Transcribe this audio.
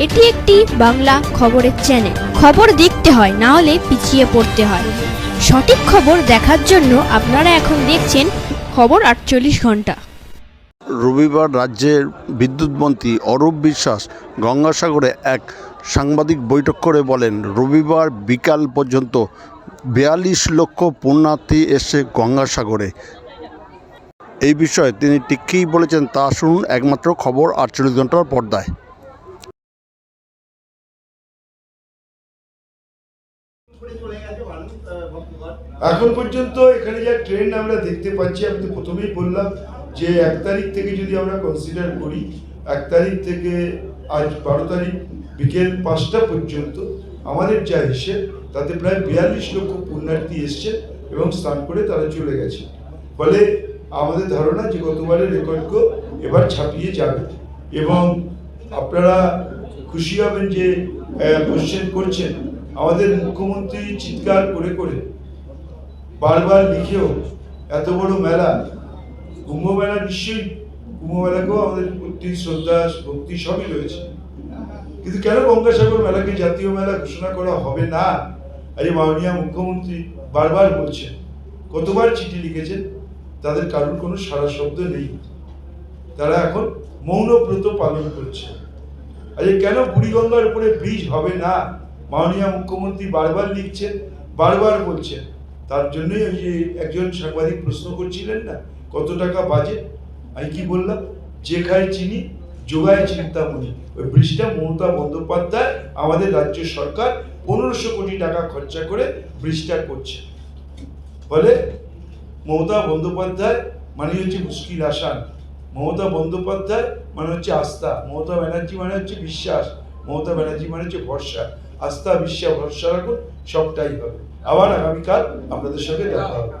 এটি একটি বাংলা খবরের চ্যানেল খবর দেখতে হয়, না হলে পিছিয়ে পড়তে হয়। সঠিক খবর দেখার জন্য আপনারা এখন দেখছেন খবর আটচল্লিশ ঘণ্টা। রবিবার রাজ্যের বিদ্যুৎ মন্ত্রী অরূপ বিশ্বাস গঙ্গাসাগরে এক সাংবাদিক বৈঠক করে বলেন, রবিবার বিকাল পর্যন্ত বিয়াল্লিশ লক্ষ পুণ্যার্থী এসে গঙ্গাসাগরে। এই বিষয়ে তিনি ঠিক বলেছেন, তা শুনুন একমাত্র খবর আটচল্লিশ ঘণ্টার পর্দায়। এখন পর্যন্ত এখানে যা ট্রেন্ড আমরা দেখতে পাচ্ছি, আমি তো প্রথমেই বললাম যে এক তারিখ থেকে যদি আমরা কনসিডার করি, এক তারিখ থেকে আজ বারো তারিখ বিকেল পাঁচটা পর্যন্ত আমাদের যা হিসেব, তাতে প্রায় বিয়াল্লিশ লক্ষ পুণ্যার্থী এসছে এবং স্নান করে তারা চলে গেছে। ফলে আমাদের ধারণা যে গতবারের রেকর্ডকেও এবার ছাপিয়ে যাবে। এবং আপনারা খুশি হবেন যে কোশ্চেন করছেন। আমাদের মুখ্যমন্ত্রী চিৎকার করে করে বারবার লিখেও এত বড় মেলা, কুম্ভ মেলা নিশ্চয়ই, কুম্ভ মেলাকেও আমাদের প্রতি শ্রদ্ধা, ভক্তি সবই রয়েছে। কিন্তু কেন গঙ্গাসাগর মেলাকে জাতীয় মেলা ঘোষণা করা হবে না? আজ মাননীয় মুখ্যমন্ত্রী বারবার বলছেন, কতবার চিঠি লিখেছেন, তাদের কারোর কোনো সারা শব্দ নেই। তারা এখন মৌনব্রত পালন করছে। আজ কেন বুড়িগঙ্গার উপরে ব্রিজ হবে না? মাননীয় মুখ্যমন্ত্রী বারবার লিখছেন, বারবার বলছেন। তার জন্যই ওই যে একজন সাংবাদিক প্রশ্ন করছিলেন না, কত টাকা বাজেট আমি কি বললাম? যে খায় চিনি, যোগায় চিন্তামণি। ওই ব্রিজটা মমতা বন্দ্যোপাধ্যায়, আমাদের রাজ্য সরকার পনেরোশো কোটি টাকা খরচা করে ব্রিজটা করছে। ফলে মমতা বন্দ্যোপাধ্যায় মানে হচ্ছে মুশকিল আসান। মমতা বন্দ্যোপাধ্যায় মানে হচ্ছে আস্থা। মমতা ব্যানার্জি মানে হচ্ছে বিশ্বাস। মমতা ব্যানার্জি মানে হচ্ছে ভরসা। আস্থা বিশ্বাস ভরসা রাখুন সবটাই হবে। আবার আগামীকাল আপনাদের সঙ্গে দেখা হবে।